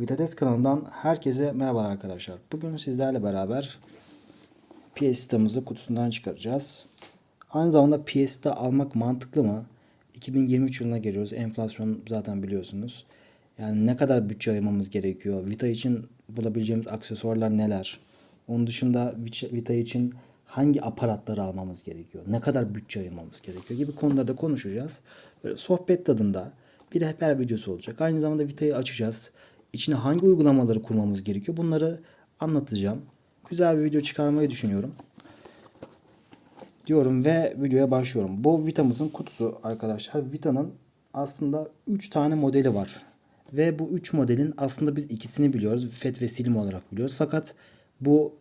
Vitades kanalından herkese merhaba arkadaşlar. Bugün sizlerle beraber PS'tamızı kutusundan çıkaracağız. Aynı zamanda PS'de almak mantıklı mı? 2023 yılına geliyoruz. Enflasyon zaten biliyorsunuz. Yani ne kadar bütçe ayırmamız gerekiyor? Vita için bulabileceğimiz aksesuarlar neler? Onun dışında Vita için hangi aparatları almamız gerekiyor? Ne kadar bütçe ayırmamız gerekiyor gibi konularda konuşacağız. Böyle sohbet tadında bir rehber videosu olacak. Aynı zamanda Vita'yı açacağız. İçine hangi uygulamaları kurmamız gerekiyor? Bunları anlatacağım. Güzel bir video çıkarmayı düşünüyorum. Diyorum ve videoya başlıyorum. Bu Vita'mızın kutusu arkadaşlar. Vita'nın aslında 3 tane modeli var. Ve bu 3 modelin aslında biz ikisini biliyoruz. FET ve Slim olarak biliyoruz. Fakat bu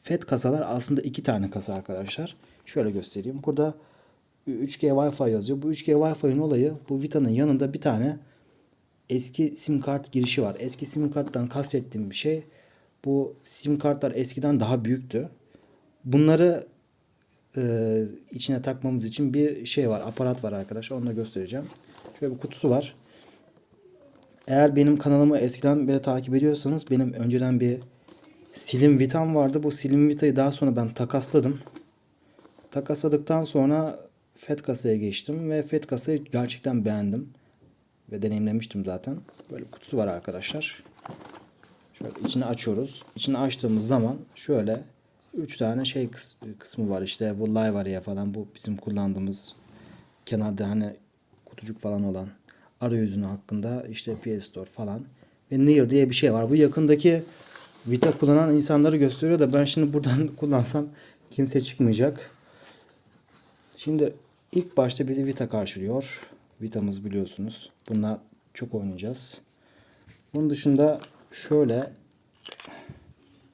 FET kasalar aslında iki tane kasa arkadaşlar. Şöyle göstereyim. Burada 3G Wi-Fi yazıyor. Bu 3G Wi-Fi'nin olayı bu Vita'nın yanında bir tane eski sim kart girişi var. Eski sim karttan kastettiğim bir şey bu sim kartlar eskiden daha büyüktü. Bunları e, içine takmamız için bir şey var. Aparat var arkadaşlar. Onu da göstereceğim. Şöyle bir kutusu var. Eğer benim kanalımı eskiden beri takip ediyorsanız benim önceden bir Slim Vita'm vardı. Bu Slim Vita'yı daha sonra ben takasladım. Takasladıktan sonra FET kasaya geçtim ve FET kasayı gerçekten beğendim. Ve deneyimlemiştim zaten. Böyle kutusu var arkadaşlar. Şöyle içini açıyoruz. İçini açtığımız zaman şöyle 3 tane şey kıs- kısmı var. İşte bu live araya falan bu bizim kullandığımız kenarda hani kutucuk falan olan arayüzünü hakkında işte PS Store falan ve Near diye bir şey var. Bu yakındaki Vita kullanan insanları gösteriyor da ben şimdi buradan kullansam kimse çıkmayacak. Şimdi ilk başta bizi Vita karşılıyor. Vita'mız biliyorsunuz. Bununla çok oynayacağız. Bunun dışında şöyle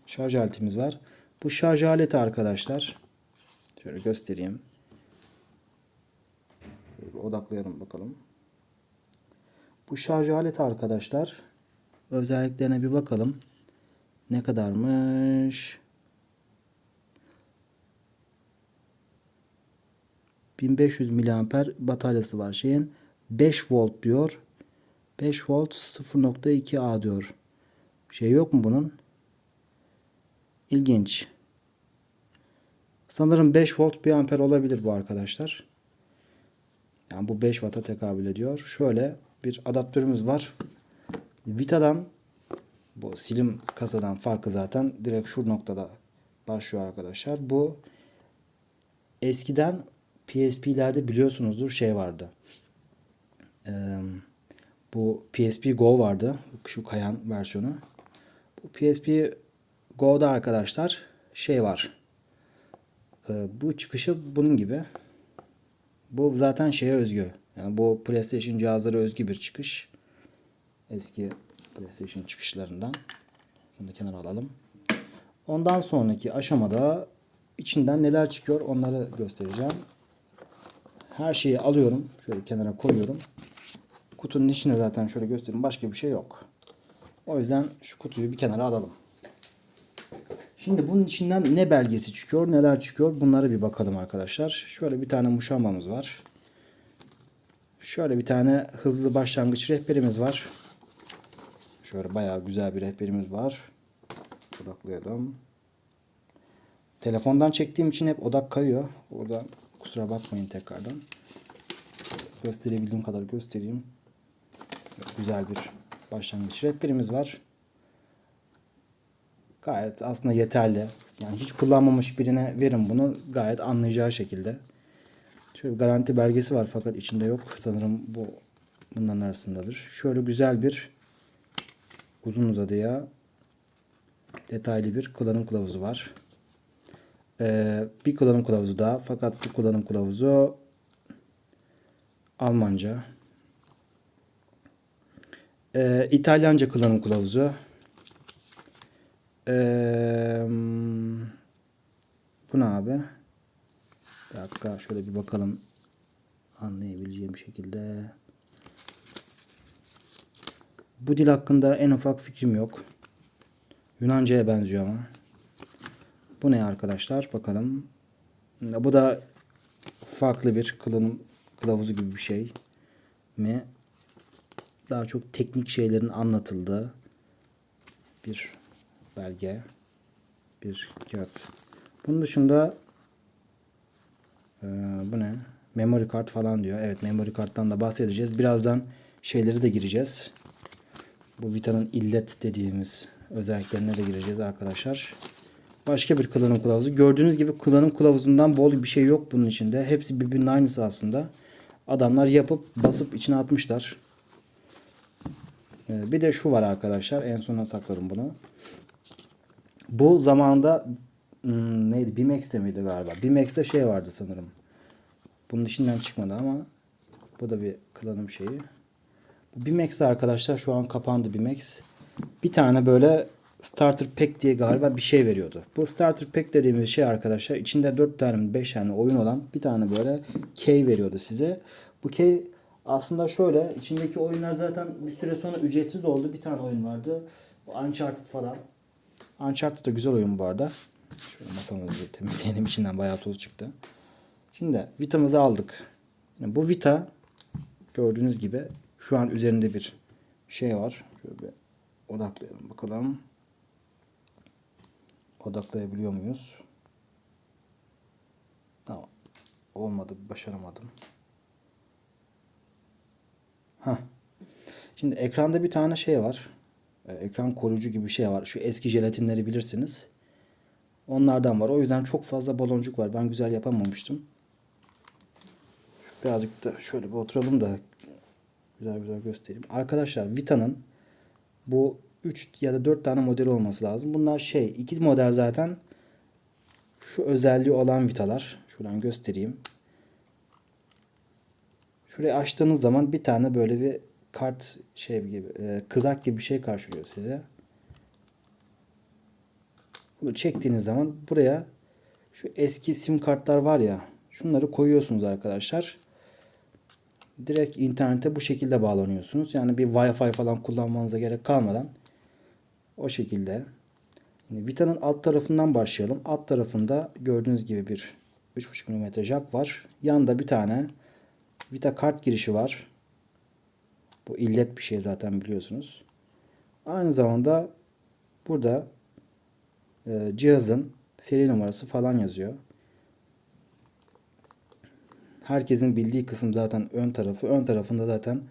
şarj aletimiz var. Bu şarj aleti arkadaşlar. Şöyle göstereyim. Odaklayalım bakalım. Bu şarj aleti arkadaşlar. Özelliklerine bir bakalım. Ne kadarmış? 1500 miliamper bataryası var şeyin. 5 volt diyor. 5 volt 0.2 A diyor. Şey yok mu bunun? İlginç. Sanırım 5 volt 1 amper olabilir bu arkadaşlar. Yani bu 5 Watt'a tekabül ediyor. Şöyle bir adaptörümüz var. Vita'dan bu silim kasadan farkı zaten direkt şu noktada başlıyor arkadaşlar. Bu eskiden PSP'lerde biliyorsunuzdur şey vardı. Ee, bu PSP Go vardı. Şu kayan versiyonu. Bu PSP Go'da arkadaşlar şey var. Ee, bu çıkışı bunun gibi. Bu zaten şeye özgü. Yani bu PlayStation cihazlara özgü bir çıkış. Eski PlayStation çıkışlarından. Şunu da kenara alalım. Ondan sonraki aşamada içinden neler çıkıyor onları göstereceğim. Her şeyi alıyorum. Şöyle kenara koyuyorum. Kutunun içinde zaten şöyle göstereyim. Başka bir şey yok. O yüzden şu kutuyu bir kenara alalım. Şimdi bunun içinden ne belgesi çıkıyor, neler çıkıyor bunlara bir bakalım arkadaşlar. Şöyle bir tane muşambamız var. Şöyle bir tane hızlı başlangıç rehberimiz var. Şöyle bayağı güzel bir rehberimiz var. Odaklayalım. Telefondan çektiğim için hep odak kayıyor. Orada kusura bakmayın tekrardan. Gösterebildiğim kadar göstereyim. Güzel bir başlangıç rehberimiz var. Gayet aslında yeterli. Yani hiç kullanmamış birine verin bunu gayet anlayacağı şekilde. Şöyle bir garanti belgesi var fakat içinde yok. Sanırım bu bunların arasındadır. Şöyle güzel bir uzun uzadıya detaylı bir kullanım kılavuzu var. Ee, bir kullanım kılavuzu daha. Fakat bu kullanım kılavuzu Almanca. Ee, İtalyanca kullanım kılavuzu. Ee, bu ne abi? Bir dakika şöyle bir bakalım anlayabileceğim şekilde. Bu dil hakkında en ufak fikrim yok. Yunanca'ya benziyor ama. Bu ne arkadaşlar? Bakalım. Bu da farklı bir kullanım kılavuzu gibi bir şey mi? Daha çok teknik şeylerin anlatıldığı bir belge, bir kağıt. Bunun dışında ee, bu ne? Memory kart falan diyor. Evet memory karttan da bahsedeceğiz. Birazdan şeyleri de gireceğiz. Bu Vita'nın illet dediğimiz özelliklerine de gireceğiz arkadaşlar. Başka bir kullanım kılavuzu. Gördüğünüz gibi kullanım kılavuzundan bol bir şey yok bunun içinde. Hepsi birbirinin aynısı aslında. Adamlar yapıp basıp içine atmışlar. Ee, bir de şu var arkadaşlar. En sona sakladım bunu. Bu zamanda hmm, neydi? Bimex'te miydi galiba? Bimex'te şey vardı sanırım. Bunun içinden çıkmadı ama bu da bir kullanım şeyi. Bu Bimex arkadaşlar şu an kapandı Bimex. Bir tane böyle Starter Pack diye galiba bir şey veriyordu. Bu Starter Pack dediğimiz şey arkadaşlar içinde 4 tane 5 tane oyun olan bir tane böyle key veriyordu size. Bu key aslında şöyle içindeki oyunlar zaten bir süre sonra ücretsiz oldu. Bir tane oyun vardı. Uncharted falan. Uncharted da güzel oyun bu arada. Şöyle masamızı temizleyelim içinden bayağı toz çıktı. Şimdi Vita'mızı aldık. Yani bu Vita gördüğünüz gibi şu an üzerinde bir şey var. Şöyle bir odaklayalım bakalım. Odaklayabiliyor muyuz? Tamam. Olmadı. Başaramadım. Ha. Şimdi ekranda bir tane şey var. Ee, Ekran koruyucu gibi bir şey var. Şu eski jelatinleri bilirsiniz. Onlardan var. O yüzden çok fazla baloncuk var. Ben güzel yapamamıştım. Birazcık da şöyle bir oturalım da güzel güzel göstereyim. Arkadaşlar Vita'nın bu 3 ya da 4 tane model olması lazım. Bunlar şey iki model zaten şu özelliği olan Vita'lar. Şuradan göstereyim. Şurayı açtığınız zaman bir tane böyle bir kart şey gibi e, kızak gibi bir şey karşılıyor size. Bunu çektiğiniz zaman buraya şu eski sim kartlar var ya şunları koyuyorsunuz arkadaşlar. Direkt internete bu şekilde bağlanıyorsunuz. Yani bir Wi-Fi falan kullanmanıza gerek kalmadan o şekilde. Yani Vita'nın alt tarafından başlayalım. Alt tarafında gördüğünüz gibi bir 3.5 mm jack var. Yanında bir tane Vita kart girişi var. Bu illet bir şey zaten biliyorsunuz. Aynı zamanda burada e, cihazın seri numarası falan yazıyor. Herkesin bildiği kısım zaten ön tarafı. Ön tarafında zaten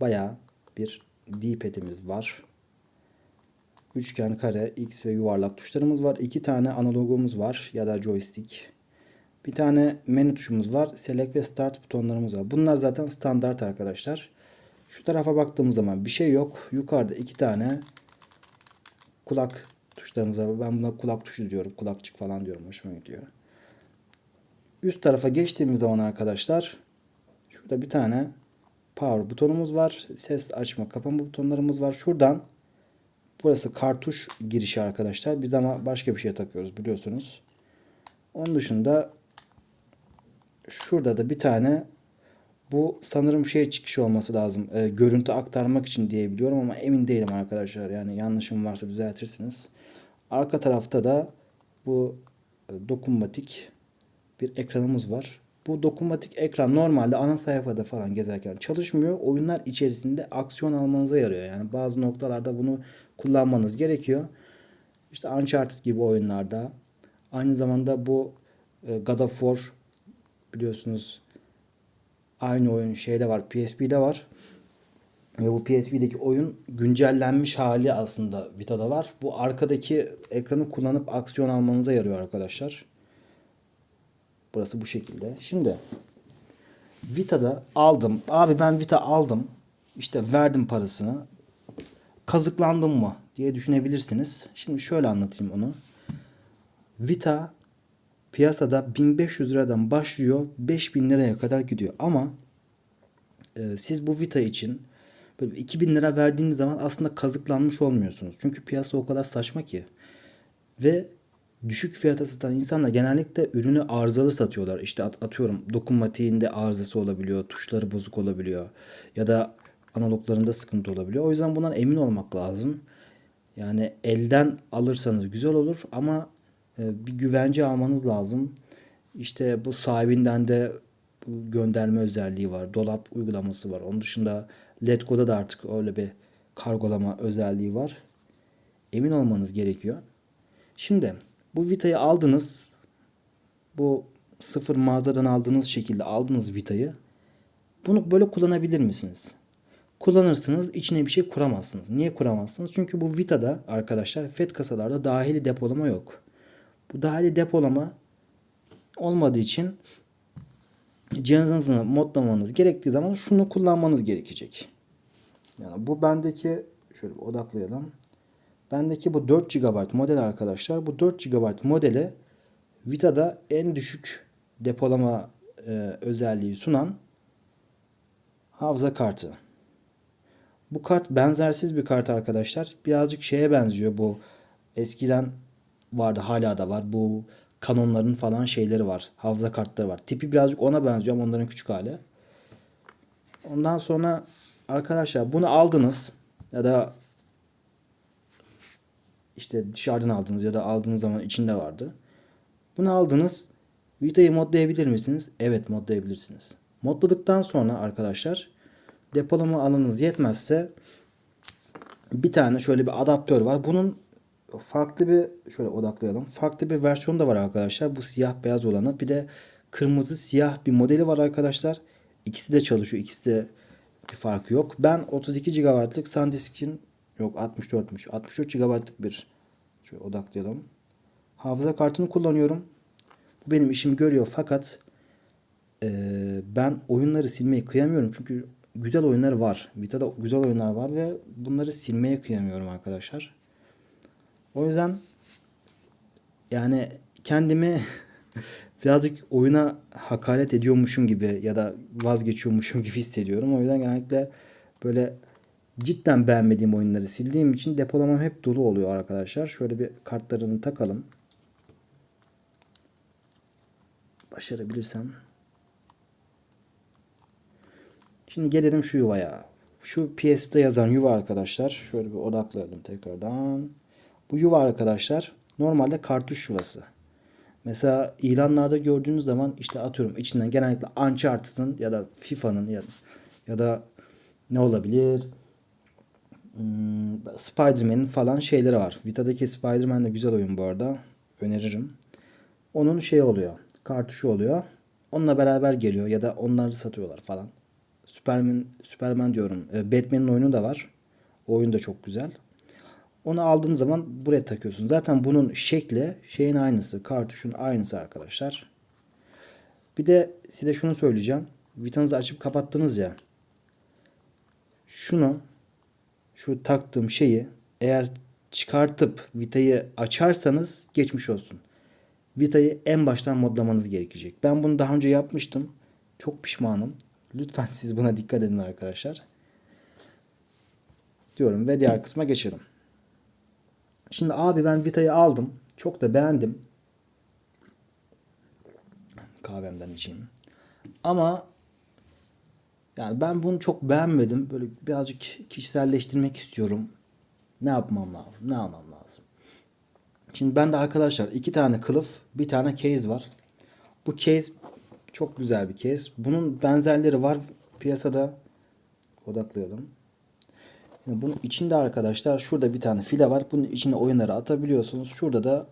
bayağı bir D-pad'imiz var. Üçgen, kare, X ve yuvarlak tuşlarımız var. İki tane analogumuz var ya da joystick. Bir tane menü tuşumuz var. Select ve Start butonlarımız var. Bunlar zaten standart arkadaşlar. Şu tarafa baktığımız zaman bir şey yok. Yukarıda iki tane kulak tuşlarımız var. Ben buna kulak tuşu diyorum. Kulakçık falan diyorum. Hoşuma gidiyor. Üst tarafa geçtiğimiz zaman arkadaşlar şurada bir tane power butonumuz var. Ses açma kapama butonlarımız var. Şuradan burası kartuş girişi arkadaşlar. Biz ama başka bir şey takıyoruz biliyorsunuz. Onun dışında şurada da bir tane bu sanırım şey çıkışı olması lazım. E, görüntü aktarmak için diyebiliyorum ama emin değilim arkadaşlar. Yani yanlışım varsa düzeltirsiniz. Arka tarafta da bu e, dokunmatik bir ekranımız var. Bu dokunmatik ekran normalde ana sayfada falan gezerken çalışmıyor. Oyunlar içerisinde aksiyon almanıza yarıyor. Yani bazı noktalarda bunu kullanmanız gerekiyor. İşte Uncharted gibi oyunlarda aynı zamanda bu e, God of War biliyorsunuz aynı oyun şeyde var PSP'de var. Ve bu PSP'deki oyun güncellenmiş hali aslında Vita'da var. Bu arkadaki ekranı kullanıp aksiyon almanıza yarıyor arkadaşlar. Burası bu şekilde. Şimdi Vita'da aldım. Abi ben Vita aldım. İşte verdim parasını. Kazıklandım mı diye düşünebilirsiniz. Şimdi şöyle anlatayım onu. Vita piyasada 1500 liradan başlıyor 5000 liraya kadar gidiyor. Ama e, siz bu Vita için böyle 2000 lira verdiğiniz zaman aslında kazıklanmış olmuyorsunuz. Çünkü piyasa o kadar saçma ki. Ve düşük fiyata satan insanlar genellikle ürünü arızalı satıyorlar. İşte atıyorum dokunmatiğinde arızası olabiliyor, tuşları bozuk olabiliyor ya da analoglarında sıkıntı olabiliyor. O yüzden bundan emin olmak lazım. Yani elden alırsanız güzel olur ama e, bir güvence almanız lazım. İşte bu sahibinden de gönderme özelliği var. Dolap uygulaması var. Onun dışında Letgo'da da artık öyle bir kargolama özelliği var. emin olmanız gerekiyor. Şimdi bu Vita'yı aldınız. Bu sıfır mağazadan aldığınız şekilde aldınız Vita'yı. Bunu böyle kullanabilir misiniz? Kullanırsınız içine bir şey kuramazsınız. Niye kuramazsınız? Çünkü bu Vita'da arkadaşlar FET kasalarda dahili depolama yok. Bu dahili depolama olmadığı için cihazınızı modlamanız gerektiği zaman şunu kullanmanız gerekecek. Yani bu bendeki şöyle odaklayalım. Bendeki bu 4 GB model arkadaşlar. Bu 4 GB modele Vita'da en düşük depolama e, özelliği sunan hafıza kartı. Bu kart benzersiz bir kart arkadaşlar. Birazcık şeye benziyor bu. Eskiden vardı hala da var. Bu kanonların falan şeyleri var. Hafıza kartları var. Tipi birazcık ona benziyor ama onların küçük hali. Ondan sonra arkadaşlar bunu aldınız ya da işte dışarıdan aldınız ya da aldığınız zaman içinde vardı. Bunu aldınız. Vita'yı modlayabilir misiniz? Evet modlayabilirsiniz. Modladıktan sonra arkadaşlar depolama alanınız yetmezse bir tane şöyle bir adaptör var. Bunun farklı bir şöyle odaklayalım. Farklı bir versiyonu da var arkadaşlar. Bu siyah beyaz olanı. Bir de kırmızı siyah bir modeli var arkadaşlar. İkisi de çalışıyor. İkisi de bir farkı yok. Ben 32 GB'lık SanDisk'in yok 64'müş. 64 GB'lık bir şöyle odaklayalım. Hafıza kartını kullanıyorum. Bu benim işimi görüyor fakat eee, ben oyunları silmeyi kıyamıyorum. Çünkü güzel oyunlar var. Vita'da güzel oyunlar var ve bunları silmeye kıyamıyorum arkadaşlar. O yüzden yani kendimi birazcık oyuna hakaret ediyormuşum gibi ya da vazgeçiyormuşum gibi hissediyorum. O yüzden genellikle böyle cidden beğenmediğim oyunları sildiğim için depolamam hep dolu oluyor arkadaşlar. Şöyle bir kartlarını takalım. Başarabilirsem. Şimdi gelelim şu yuvaya. Şu PS'de yazan yuva arkadaşlar. Şöyle bir odaklayalım tekrardan. Bu yuva arkadaşlar normalde kartuş yuvası. Mesela ilanlarda gördüğünüz zaman işte atıyorum içinden genellikle Uncharted'ın ya da FIFA'nın ya, ya da ne olabilir? Hmm, Spider-Man'in falan şeyleri var. Vita'daki Spider-Man de güzel oyun bu arada. Öneririm. Onun şey oluyor. Kartuşu oluyor. Onunla beraber geliyor ya da onları satıyorlar falan. Superman, Superman diyorum. E, Batman'in oyunu da var. O oyun da çok güzel. Onu aldığın zaman buraya takıyorsun. Zaten bunun şekli şeyin aynısı. Kartuşun aynısı arkadaşlar. Bir de size şunu söyleyeceğim. Vitanızı açıp kapattınız ya. Şunu şu taktığım şeyi eğer çıkartıp Vita'yı açarsanız geçmiş olsun. Vita'yı en baştan modlamanız gerekecek. Ben bunu daha önce yapmıştım. Çok pişmanım. Lütfen siz buna dikkat edin arkadaşlar. Diyorum ve diğer kısma geçelim. Şimdi abi ben Vita'yı aldım. Çok da beğendim. Kahvemden içeyim. Ama yani ben bunu çok beğenmedim. Böyle birazcık kişiselleştirmek istiyorum. Ne yapmam lazım? Ne almam lazım? Şimdi ben de arkadaşlar iki tane kılıf, bir tane case var. Bu case çok güzel bir case. Bunun benzerleri var piyasada. Odaklayalım. Şimdi bunun içinde arkadaşlar şurada bir tane file var. Bunun içine oyunları atabiliyorsunuz. Şurada da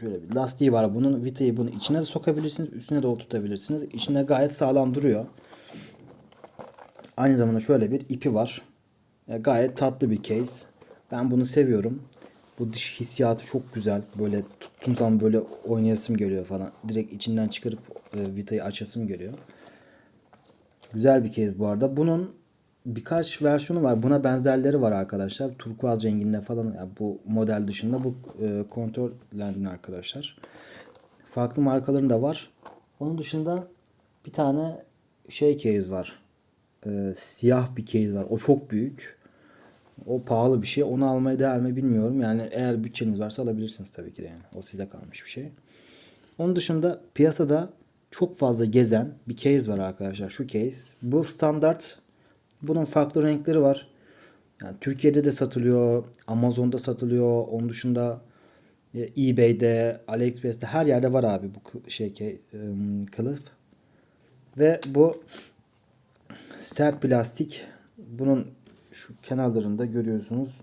şöyle bir lastiği var. Bunun vitayı bunu içine de sokabilirsiniz. Üstüne de oturtabilirsiniz. İçinde gayet sağlam duruyor. Aynı zamanda şöyle bir ipi var. Ya gayet tatlı bir case. Ben bunu seviyorum. Bu dış hissiyatı çok güzel. Böyle tuttuğum zaman böyle oynayasım geliyor falan. Direkt içinden çıkarıp e, vitayı açasım geliyor. Güzel bir case bu arada. Bunun birkaç versiyonu var. Buna benzerleri var arkadaşlar. Turkuaz renginde falan. Yani bu model dışında bu e, kontrol lensinin arkadaşlar. Farklı markaların da var. Onun dışında bir tane şey case var. E, siyah bir case var. O çok büyük. O pahalı bir şey. Onu almaya değer mi bilmiyorum. Yani eğer bütçeniz varsa alabilirsiniz tabii ki de yani. O size kalmış bir şey. Onun dışında piyasada çok fazla gezen bir case var arkadaşlar. Şu case. Bu standart. Bunun farklı renkleri var. Yani Türkiye'de de satılıyor. Amazon'da satılıyor. Onun dışında e, eBay'de, AliExpress'te her yerde var abi bu şey kılıf. Ve bu sert plastik. Bunun şu kenarlarında görüyorsunuz.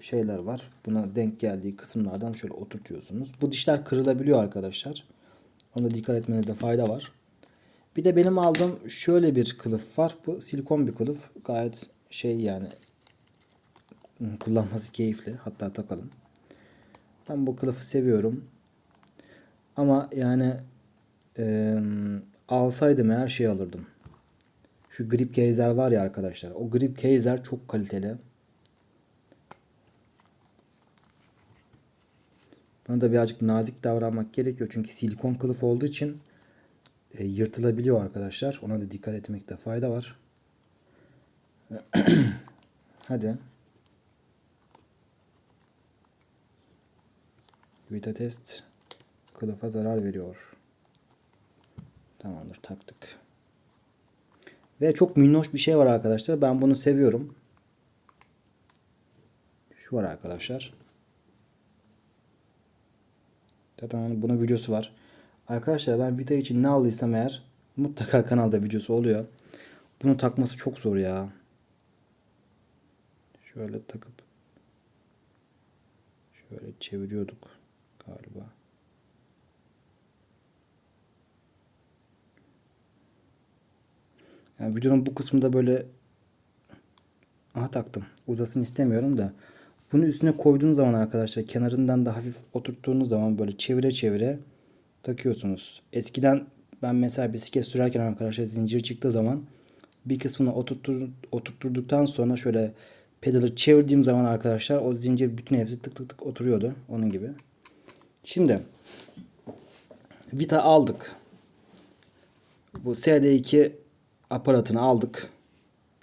şeyler var. Buna denk geldiği kısımlardan şöyle oturtuyorsunuz. Bu dişler kırılabiliyor arkadaşlar. Ona dikkat etmenizde fayda var. Bir de benim aldığım şöyle bir kılıf var. Bu silikon bir kılıf. Gayet şey yani kullanması keyifli. Hatta takalım. Ben bu kılıfı seviyorum. Ama yani e, alsaydım her şeyi alırdım. Şu grip case'ler var ya arkadaşlar. O grip case'ler çok kaliteli. Buna da birazcık nazik davranmak gerekiyor. Çünkü silikon kılıf olduğu için e, yırtılabiliyor arkadaşlar. Ona da dikkat etmekte fayda var. Hadi. Vita test kılıfa zarar veriyor. Tamamdır taktık. Ve çok minnoş bir şey var arkadaşlar. Ben bunu seviyorum. Şu var arkadaşlar. Zaten bunun videosu var. Arkadaşlar ben Vita için ne aldıysam eğer mutlaka kanalda videosu oluyor. Bunu takması çok zor ya. Şöyle takıp şöyle çeviriyorduk galiba. Yani videonun bu kısmında böyle aha taktım. Uzasın istemiyorum da bunu üstüne koyduğunuz zaman arkadaşlar kenarından da hafif oturttuğunuz zaman böyle çevire çevire takıyorsunuz. Eskiden ben mesela bisiklet sürerken arkadaşlar zincir çıktığı zaman bir kısmını oturttur, oturtturduktan sonra şöyle pedalı çevirdiğim zaman arkadaşlar o zincir bütün hepsi tık tık tık oturuyordu. Onun gibi. Şimdi Vita aldık. Bu SD2 aparatını aldık.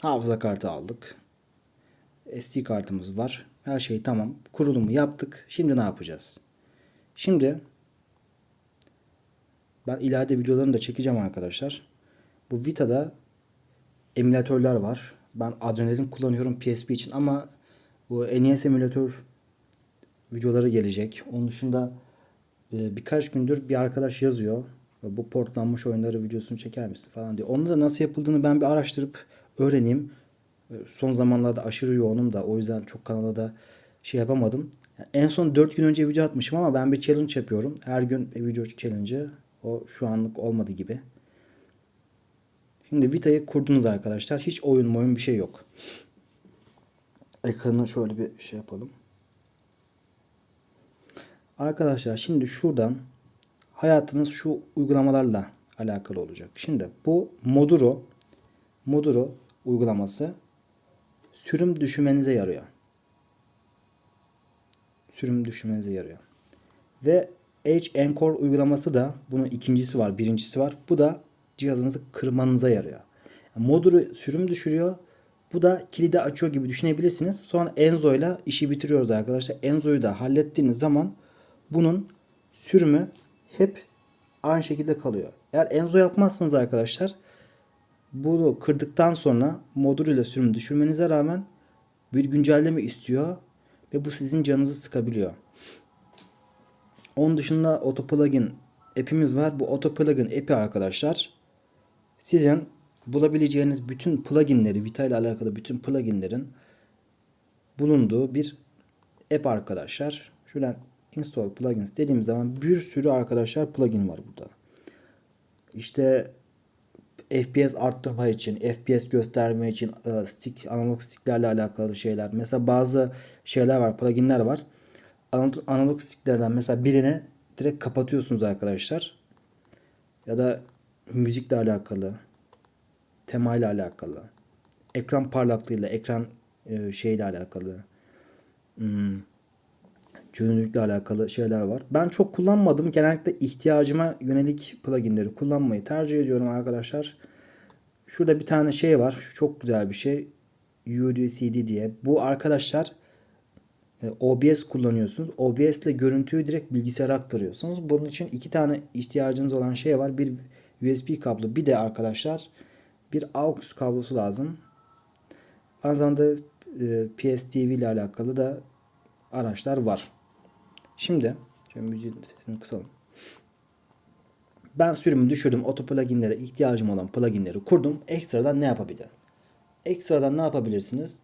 Hafıza kartı aldık. SD kartımız var. Her şey tamam. Kurulumu yaptık. Şimdi ne yapacağız? Şimdi ben ileride videolarını da çekeceğim arkadaşlar. Bu Vita'da emülatörler var. Ben Adrenalin kullanıyorum PSP için ama bu NES emülatör videoları gelecek. Onun dışında e, birkaç gündür bir arkadaş yazıyor. Bu portlanmış oyunları videosunu çeker misin falan diye. Onu da nasıl yapıldığını ben bir araştırıp öğreneyim. Son zamanlarda aşırı yoğunum da o yüzden çok kanala da şey yapamadım. Yani en son 4 gün önce video atmışım ama ben bir challenge yapıyorum. Her gün video challenge'ı. O şu anlık olmadı gibi. Şimdi Vita'yı kurdunuz arkadaşlar. Hiç oyun oyun bir şey yok. Ekranı şöyle bir şey yapalım. Arkadaşlar şimdi şuradan hayatınız şu uygulamalarla alakalı olacak. Şimdi bu Moduro Moduro uygulaması sürüm düşürmenize yarıyor. Sürüm düşürmenize yarıyor. Ve Edge Encore uygulaması da bunun ikincisi var, birincisi var. Bu da cihazınızı kırmanıza yarıyor. Yani Moduro sürüm düşürüyor. Bu da kilidi açıyor gibi düşünebilirsiniz. Sonra Enzo ile işi bitiriyoruz arkadaşlar. Enzo'yu da hallettiğiniz zaman bunun sürümü hep aynı şekilde kalıyor. Eğer Enzo yapmazsanız arkadaşlar bunu kırdıktan sonra modül ile sürüm düşürmenize rağmen bir güncelleme istiyor ve bu sizin canınızı sıkabiliyor. Onun dışında auto plugin app'imiz var. Bu auto plugin app'i arkadaşlar sizin bulabileceğiniz bütün pluginleri, Vita ile alakalı bütün pluginlerin bulunduğu bir app arkadaşlar. Şuradan install plugins dediğim zaman bir sürü arkadaşlar plugin var burada. İşte FPS arttırma için, FPS gösterme için e, stick, analog sticklerle alakalı şeyler. Mesela bazı şeyler var, pluginler var. Analog, sticklerden mesela birini direkt kapatıyorsunuz arkadaşlar. Ya da müzikle alakalı, temayla alakalı, ekran parlaklığıyla, ekran e, şeyle alakalı, hmm, çözünürlükle alakalı şeyler var. Ben çok kullanmadım. Genellikle ihtiyacıma yönelik pluginleri kullanmayı tercih ediyorum arkadaşlar. Şurada bir tane şey var. Şu çok güzel bir şey. UDCD diye. Bu arkadaşlar e, OBS kullanıyorsunuz. OBS ile görüntüyü direkt bilgisayara aktarıyorsunuz. Bunun için iki tane ihtiyacınız olan şey var. Bir USB kablo. Bir de arkadaşlar bir AUX kablosu lazım. Aynı zamanda e, PSTV ile alakalı da araçlar var. Şimdi şöyle müziğin sesini kısalım. Ben sürümü düşürdüm. Auto pluginlere ihtiyacım olan pluginleri kurdum. Ekstradan ne yapabilirim? Ekstradan ne yapabilirsiniz?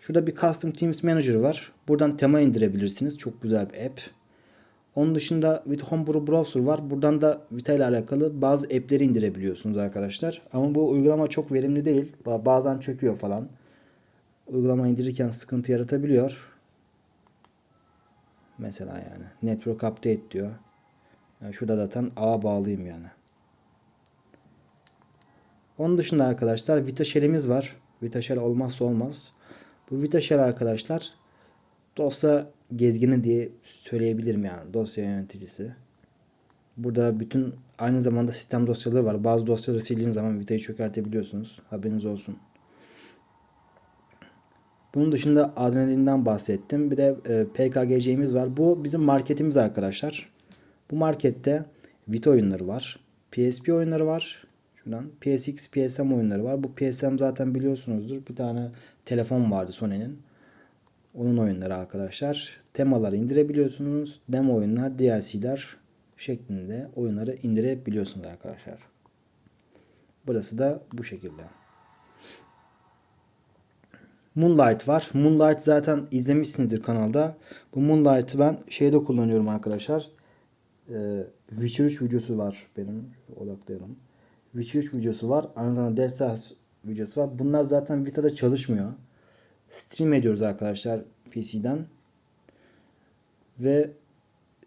Şurada bir Custom Themes Manager var. Buradan tema indirebilirsiniz. Çok güzel bir app. Onun dışında With Homebrew Browser var. Buradan da Vita ile alakalı bazı app'leri indirebiliyorsunuz arkadaşlar. Ama bu uygulama çok verimli değil. Ba- Bazen çöküyor falan. Uygulama indirirken sıkıntı yaratabiliyor. Mesela yani. Network Update diyor. Yani şurada zaten ağa bağlıyım yani. Onun dışında arkadaşlar Vita var. Vita olmazsa olmaz. Bu Vita arkadaşlar dosya gezgini diye söyleyebilirim yani. Dosya yöneticisi. Burada bütün aynı zamanda sistem dosyaları var. Bazı dosyaları sildiğiniz zaman Vita'yı çökertebiliyorsunuz. Haberiniz olsun. Bunun dışında adrenalinden bahsettim. Bir de e, PKGC'miz var. Bu bizim marketimiz arkadaşlar. Bu markette Vita oyunları var. PSP oyunları var. Şuradan PSX, PSM oyunları var. Bu PSM zaten biliyorsunuzdur. Bir tane telefon vardı Sony'nin. Onun oyunları arkadaşlar. Temaları indirebiliyorsunuz. Demo oyunlar, DLC'ler şeklinde oyunları indirebiliyorsunuz arkadaşlar. Burası da bu şekilde. Moonlight var. Moonlight zaten izlemişsinizdir kanalda. Bu Moonlight'ı ben şeyde kullanıyorum arkadaşlar. Ee, Witcher 3 videosu var benim. Odaklayalım. Witcher 3 videosu var. Aynı zamanda Dead Cells videosu var. Bunlar zaten Vita'da çalışmıyor. Stream ediyoruz arkadaşlar PC'den. Ve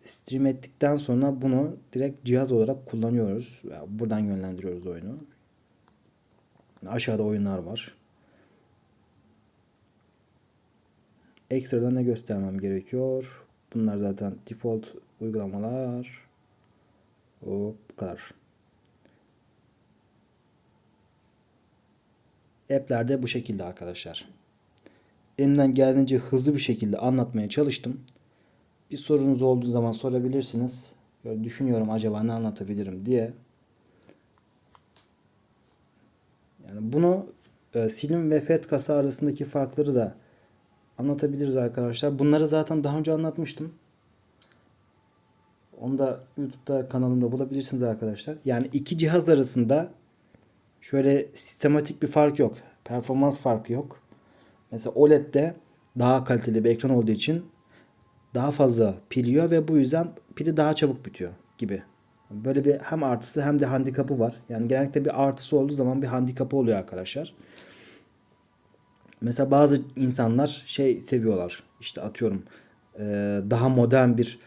stream ettikten sonra bunu direkt cihaz olarak kullanıyoruz. Buradan yönlendiriyoruz oyunu. Aşağıda oyunlar var. Ekstradan ne göstermem gerekiyor? Bunlar zaten default uygulamalar. O bu kadar. App'ler de bu şekilde arkadaşlar. Elimden geldiğince hızlı bir şekilde anlatmaya çalıştım. Bir sorunuz olduğu zaman sorabilirsiniz. Böyle düşünüyorum acaba ne anlatabilirim diye. Yani bunu e, silim ve FET kasa arasındaki farkları da anlatabiliriz arkadaşlar. Bunları zaten daha önce anlatmıştım. Onu da YouTube'da kanalımda bulabilirsiniz arkadaşlar. Yani iki cihaz arasında şöyle sistematik bir fark yok. Performans farkı yok. Mesela OLED'de daha kaliteli bir ekran olduğu için daha fazla pil yiyor ve bu yüzden pili daha çabuk bitiyor gibi. Böyle bir hem artısı hem de handikapı var. Yani genellikle bir artısı olduğu zaman bir handikapı oluyor arkadaşlar. Mesela bazı insanlar şey seviyorlar. İşte atıyorum daha modern bir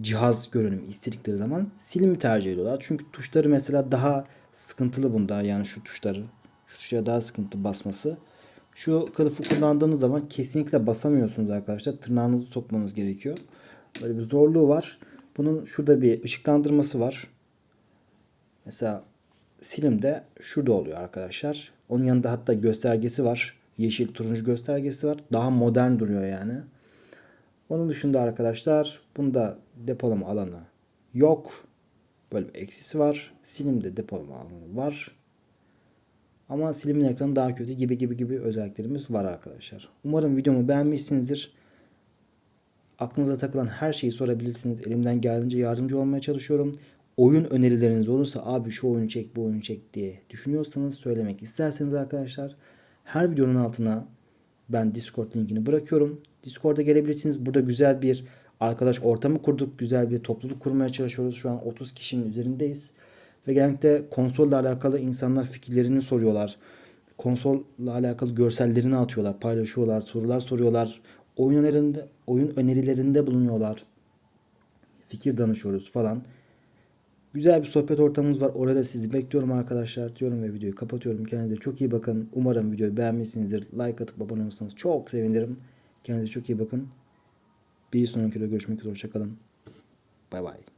cihaz görünüm istedikleri zaman silimi tercih ediyorlar. Çünkü tuşları mesela daha sıkıntılı bunda. Yani şu tuşları. Şu tuşlara daha sıkıntı basması. Şu kılıfı kullandığınız zaman kesinlikle basamıyorsunuz arkadaşlar. Tırnağınızı sokmanız gerekiyor. Böyle bir zorluğu var. Bunun şurada bir ışıklandırması var. Mesela silimde şurada oluyor arkadaşlar. Onun yanında hatta göstergesi var. Yeşil turuncu göstergesi var. Daha modern duruyor yani. Onun dışında arkadaşlar bunda depolama alanı yok. Böyle bir eksisi var. Silimde depolama alanı var. Ama silimin ekranı daha kötü gibi gibi gibi özelliklerimiz var arkadaşlar. Umarım videomu beğenmişsinizdir. Aklınıza takılan her şeyi sorabilirsiniz. Elimden geldiğince yardımcı olmaya çalışıyorum. Oyun önerileriniz olursa abi şu oyunu çek bu oyunu çek diye düşünüyorsanız söylemek isterseniz arkadaşlar her videonun altına ben Discord linkini bırakıyorum. Discord'a gelebilirsiniz. Burada güzel bir arkadaş ortamı kurduk. Güzel bir topluluk kurmaya çalışıyoruz. Şu an 30 kişinin üzerindeyiz. Ve genellikle konsolla alakalı insanlar fikirlerini soruyorlar. Konsolla alakalı görsellerini atıyorlar, paylaşıyorlar, sorular soruyorlar. Oyun önerilerinde, oyun önerilerinde bulunuyorlar. Fikir danışıyoruz falan. Güzel bir sohbet ortamımız var. Orada sizi bekliyorum arkadaşlar diyorum ve videoyu kapatıyorum. Kendinize çok iyi bakın. Umarım videoyu beğenmişsinizdir. Like atıp abone olursanız çok sevinirim. Kendinize çok iyi bakın. Bir sonraki videoda görüşmek üzere. Hoşçakalın. Bay bay.